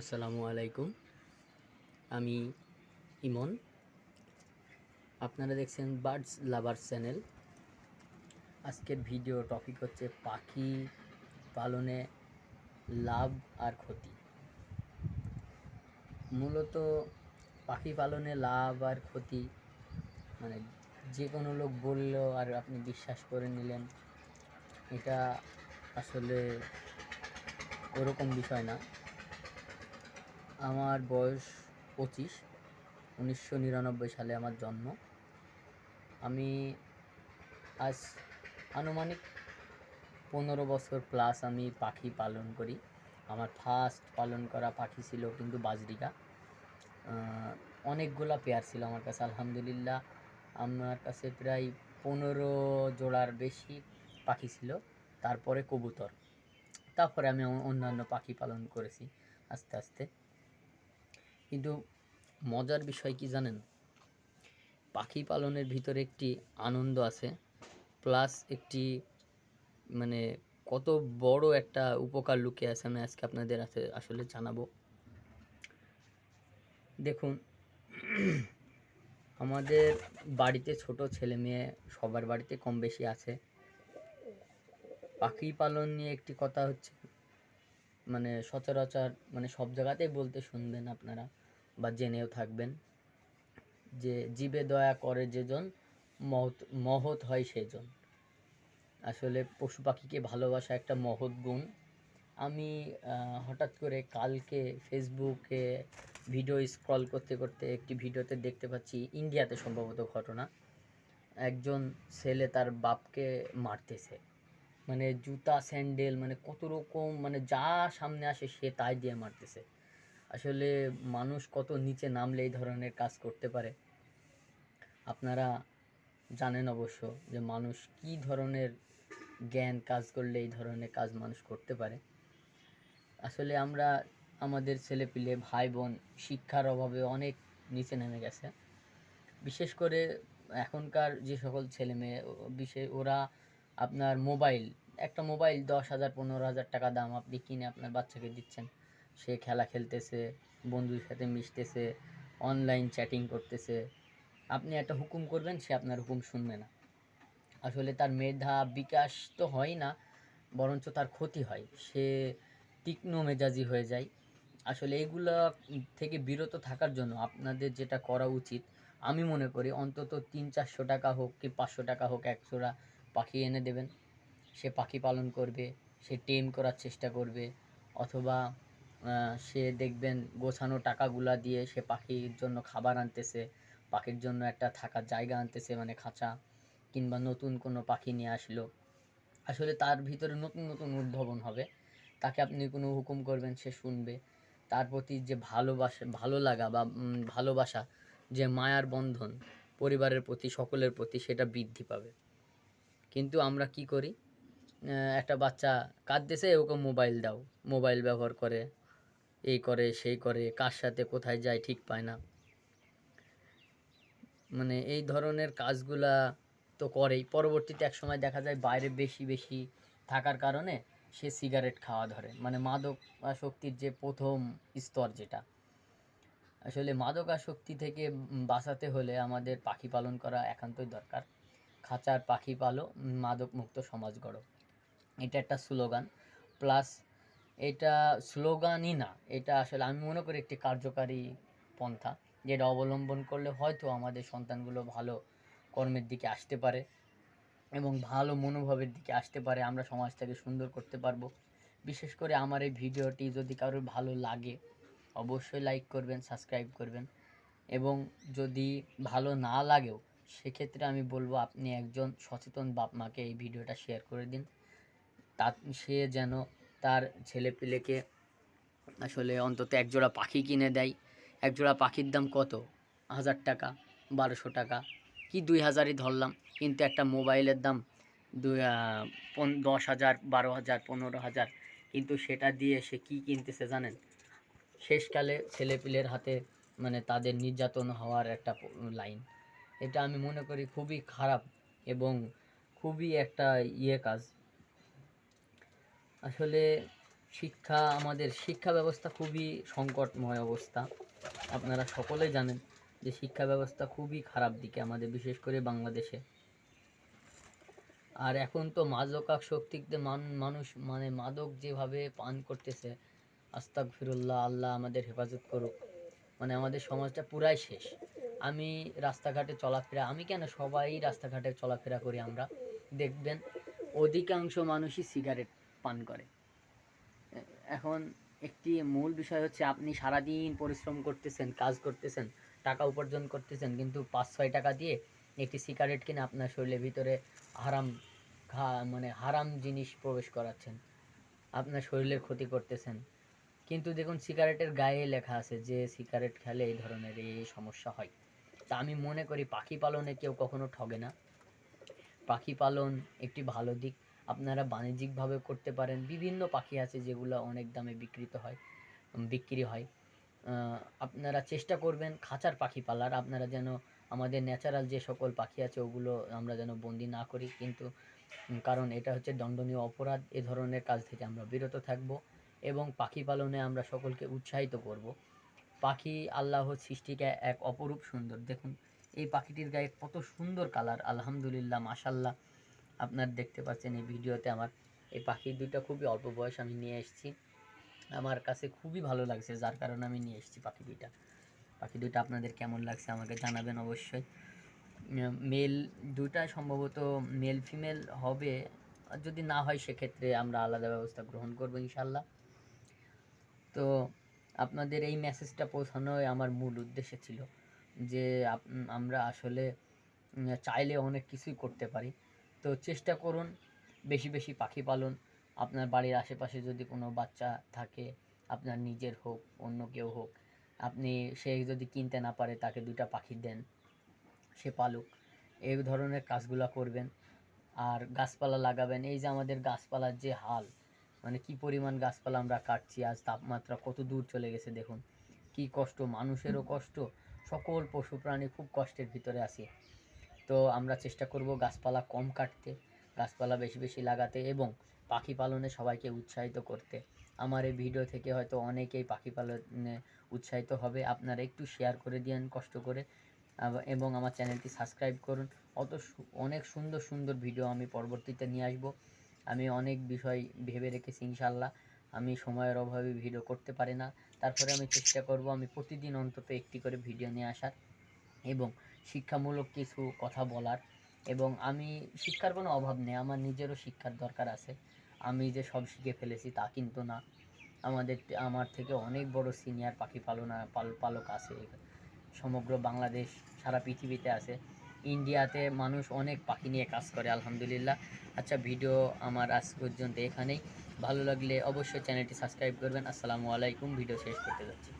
আসসালামু আলাইকুম। আমি ইমন। আপনারা দেখছেন বার্ডস লাভার চ্যানেল। আজকের ভিডিও টপিক হচ্ছে পাখি পালনে লাভ আর ক্ষতি। মূলত পাখি পালনে লাভ আর ক্ষতি মানে যে কোনো লোক বললেও আর আপনি বিশ্বাস করে নিলেন, এটা আসলে ওরকম বিষয় না। আমার বয়স পঁচিশ, উনিশশো নিরানব্বই সালে আমার জন্ম। আমি আজ আনুমানিক পনেরো বছর প্লাস আমি পাখি পালন করি। আমার ফার্স্ট পালন করা পাখি ছিল কিন্তু বাজরিকা। অনেকগুলা পেয়ার ছিল আমার কাছে, আলহামদুলিল্লাহ। আমার কাছে প্রায় পনেরো জোড়ার বেশি পাখি ছিল, তারপরে কবুতর। তারপরে আমি অন্যান্য পাখি পালন করেছি আস্তে আস্তে। কিন্তু মজার বিষয় কি জানেন? পাখি পালনের ভিতরে একটি আনন্দ আছে প্লাস একটি মানে কত বড় একটা উপকার লুকিয়ে আছে আমি আজকে আপনাদের আস- আসলে জানাব। দেখুন, আমাদের বাড়িতে ছোট ছেলে মেয়ে সবার বাড়িতে কম বেশি আছে। পাখি পালন নিয়ে একটি কথা হচ্ছে মানে সচরাচর মানে সব জায়গাতেই বলতে শুনবেন আপনারা। বা জেনেও থাকবেন যে জীবে দয়া করে যেজন, মহৎ মহৎ হয় সেজন। আসলে পশু পাখিকে ভালোবাসা একটা মহৎ গুণ। আমি হঠাৎ করে কালকে ফেসবুকে ভিডিও স্ক্রল করতে করতে একটি ভিডিওতে দেখতে পাচ্ছি ইন্ডিয়াতে সম্ভবত ঘটনা। একজন ছেলে তার বাপকে মারতেছে। মানে জুতা, স্যান্ডেল মানে কত রকম মানে যা সামনে আসে সে তাই দিয়ে মারতেছে। আসলে মানুষ কত নিচে নামলে এই ধরনের কাজ করতে পারে? আপনারা জানেন অবশ্য যে মানুষ কি ধরনের জ্ঞান কাজ করলে এই ধরনের কাজ মানুষ করতে পারে। আসলে আমরা আমাদের ছেলেপিলে ভাই বোন শিক্ষার অভাবে অনেক নিচে নেমে গেছে। বিশেষ করে এখনকার যে সকল ছেলে মেয়ে বিশেষ ওরা আপনার মোবাইল, একটা মোবাইল দশ হাজার, পনেরো হাজার টাকা দাম আপনি কিনে আপনার বাচ্চাকে দিচ্ছেন। সে খেলা খেলতেছে বন্ধুদের সাথে মিশতেছে অনলাইন চ্যাটিং করতেছে। আপনি একটা হুকুম করবেন, সে আপনার হুকুম শুনবে না। আসলে তার মেধা বিকাশ তো হয় না, বরঞ্চ তার ক্ষতি হয়। সে তীক্ষ্ণ মেজাজি হয়ে যায়। আসলে এইগুলা থেকে বিরত থাকার জন্য আপনাদের যেটা করা উচিত, আমি মনে করি অন্তত তিন চারশো টাকা হোক কি পাঁচশো টাকা হোক একজোড়া পাখি এনে দেবেন। সে পাখি পালন করবে, সে টেম করার চেষ্টা করবে, অথবা সে দেখবেন গোছানো টাকাগুলা দিয়ে সে পাখির জন্য খাবার আনতেছে, পাখির জন্য একটা থাকার জায়গা আনতেছে মানে খাঁচা কিংবা নতুন কোনো পাখি নিয়ে আসলো। আসলে তার ভিতরে নতুন নতুন উদ্ভাবন হবে। তাকে আপনি কোনো হুকুম করবেন, সে শুনবে। তার প্রতি যে ভালোবাসা, ভালো লাগা বা ভালোবাসা, যে মায়ার বন্ধন পরিবারের প্রতি, সকলের প্রতি, সেটা বৃদ্ধি পাবে। কিন্তু আমরা কি করি? একটা বাচ্চা কাঁদতেছে ওকে মোবাইল দাও, মোবাইল ব্যবহার করে এই করে, সেই করে, কার সাথে কোথায় যায় ঠিক পায় না। মানে এই ধরনের কাজগুলা তো করেই। পরবর্তীতে এক সময় দেখা যায় বাইরে বেশি বেশি থাকার কারণে সে সিগারেট খাওয়া ধরে। মানে মাদক আসক্তির যে প্রথম স্তর যেটা। আসলে মাদক আসক্তি থেকে বাঁচাতে হলে আমাদের পাখি পালন করা একান্তই দরকার। খাঁচার পাখি পালো মাদক মুক্ত সমাজ গড়ো। এটা একটা স্লোগান। প্লাস এটা স্লোগানই না। এটা আসলে আমি মনে করি একটি কার্যকারী পন্থা, যেটা অবলম্বন করলে হয়তো আমাদের সন্তানগুলো ভালো কর্মের দিকে আসতে পারে এবং ভালো মনোভাবের দিকে আসতে পারে, আমরা সমাজটাকে সুন্দর করতে পারব। বিশেষ করে আমার এই ভিডিওটি যদি কারোর ভালো লাগে, অবশ্যই লাইক করবেন, সাবস্ক্রাইব করবেন এবং যদি ভালো না লাগেও, সেক্ষেত্রে আমি বলব আপনি একজন সচেতন বাপ মাকে এই ভিডিওটা শেয়ার করে দিন। তা, সে যেন তার ছেলে ছেলেপিলেকে আসলে অন্তত একজোড়া পাখি কিনে দেয়। একজোড়া পাখির দাম কত? হাজার টাকা, বারোশো টাকা। কি দুই হাজারই ধরলাম, কিন্তু একটা মোবাইলের দাম দুই দশ হাজার, বারো হাজার, পনেরো হাজার। কিন্তু সেটা দিয়ে সে কি কিনতেছে জানেন? শেষকালে ছেলেপিলের হাতে মানে তাদের নির্যাতন হওয়ার একটা লাইন। এটা আমি মনে করি খুবই খারাপ এবং খুবই একটা ইয়ে কাজ। আসলে শিক্ষা, আমাদের শিক্ষা ব্যবস্থা খুবই সংকটময় অবস্থা। আপনারা সকলেই জানেন যে শিক্ষা ব্যবস্থা খুবই খারাপ দিকে আমাদের, বিশেষ করে বাংলাদেশে। আর এখন তো মাদকাসক্তিতে মান, মানুষ মানে মাদক যেভাবে পান করতেছে আস্তাক ফিরুল্লাহ আল্লাহ আমাদের হেফাজত করুক। মানে আমাদের সমাজটা পুরাই শেষ। আমি রাস্তাঘাটে চলাফেরা, আমি কেন সবাই রাস্তাঘাটে চলাফেরা করি আমরা? দেখবেন অধিকাংশ মানুষই সিগারেট পান করে। এখন একটি মূল বিষয় হচ্ছে আপনি সারাদিন পরিশ্রম করতেছেন, কাজ করতেছেন, টাকা উপার্জন করতেছেন, কিন্তু পাঁচ, ছয় টাকা দিয়ে একটি সিগারেট কিনে আপনার শরীরের ভিতরে হারাম মানে হারাম জিনিস প্রবেশ করাচ্ছেন। আপনার শরীরের ক্ষতি করতেছেন। কিন্তু দেখুন সিগারেটের গায়ে লেখা আছে যে সিগারেট খেলে এই ধরনের এই সমস্যা হয়। তা আমি মনে করি, পাখি পালনে কেউ কখনো ঠগে না। পাখি পালন একটি ভালো দিক। আপনারা বাণিজ্যিকভাবে করতে পারেন। বিভিন্ন পাখি আছে যেগুলো অনেক দামে বিক্রিত হয় বিক্রি হয়। আপনারা চেষ্টা করবেন খাঁচার পাখি পালার। আপনারা যেন আমাদের ন্যাচারাল যে সকল পাখি আছে ওগুলো আমরা যেন বন্দি না করি। কিন্তু কারণ এটা হচ্ছে দণ্ডনীয় অপরাধ। এ ধরনের কাজ থেকে আমরা বিরত থাকব এবং পাখি পালনে আমরা সকলকে উৎসাহিত করব। পাখি আল্লাহর সৃষ্টিকে এক অপরূপ সুন্দর। দেখুন, এই পাখিটির গায়ে কত সুন্দর কালার। আলহামদুলিল্লাহ মাশাল্লাহ আপনার দেখতে পাচ্ছেন এই ভিডিওতে আমার এই পাখির দুইটা খুবই অল্প বয়স আমি নিয়ে এসেছি। আমার কাছে খুবই ভালো লাগছে, যার কারণে আমি নিয়ে এসেছি পাখি দুইটা। পাখি দুইটা আপনাদের কেমন লাগছে আমাকে জানাবেন অবশ্যই। মেল দুইটা সম্ভবত মেল ফিমেল হবে। যদি না হয় সেক্ষেত্রে আমরা আলাদা ব্যবস্থা গ্রহণ করব ইনশাল্লাহ তো আপনাদের এই মেসেজটা পৌঁছানোই আমার মূল উদ্দেশ্য ছিল যে আমরা আসলে চাইলে অনেক কিছুই করতে পারি। তো চেষ্টা করুন বেশি বেশি পাখি পালন। আপনার বাড়ির আশেপাশে যদি কোনো বাচ্চা থাকে, আপনার নিজের হোক, অন্য কেউ হোক, আপনি সে যদি কিনতে না পারে, তাকে দুইটা পাখি দেন, সে পালুক। এই ধরনের কাজগুলো করবেন। আর গাছপালা লাগাবেন। এই যে আমাদের গাছপালার যে হাল মানে কি পরিমাণ গাছপালা আমরা কাটছি, আজ তাপমাত্রা কত দূর চলে গেছে দেখুন। কি কষ্ট, মানুষেরও কষ্ট, সকল পশু প্রাণী খুব কষ্টের ভিতরে আছে। তো আমরা চেষ্টা করব গাছপালা কম কাটতে, গাছপালা বেশি বেশি লাগাতে এবং পাখি পালনে সবাইকে উৎসাহিত করতে। আমার এই ভিডিও থেকে হয়তো অনেকেই পাখি পালনে উৎসাহিত হবে। আপনারা একটু শেয়ার করে দিন কষ্ট করে। এবং আমার চ্যানেলটি সাবস্ক্রাইব করুন। অত অনেক সুন্দর সুন্দর ভিডিও আমি পরবর্তীতে নিয়ে আসব। আমি অনেক বিষয় ভেবে রেখেছি ইনশাল্লাহ আমি সময়ের অভাবে ভিডিও করতে পারি না। তারপরে আমি চেষ্টা করব আমি প্রতিদিন অন্তত একটি করে ভিডিও নিয়ে আসার। এবং শিক্ষামূলক কিছু কথা বলার এবং আমি শিক্ষার কোনো অভাব নেই, আমার নিজেরও শিক্ষার দরকার আছে। আমি যে সব শিখে ফেলেছি তা কিন্তু না। আমাদের আমার থেকে অনেক বড় সিনিয়র পাখি পালনা, পাল, পালক আছে। সমগ্র বাংলাদেশ, সারা পৃথিবীতে আছে। ইন্ডিয়াতে মানুষ অনেক পাখি নিয়ে কাজ করে, আলহামদুলিল্লাহ। আচ্ছা ভিডিও আমার আজ পর্যন্ত এখানেই। ভালো লাগলে অবশ্যই চ্যানেলটি সাবস্ক্রাইব করবেন। আসসালামু আলাইকুম। ভিডিও শেষ করতে যাচ্ছি।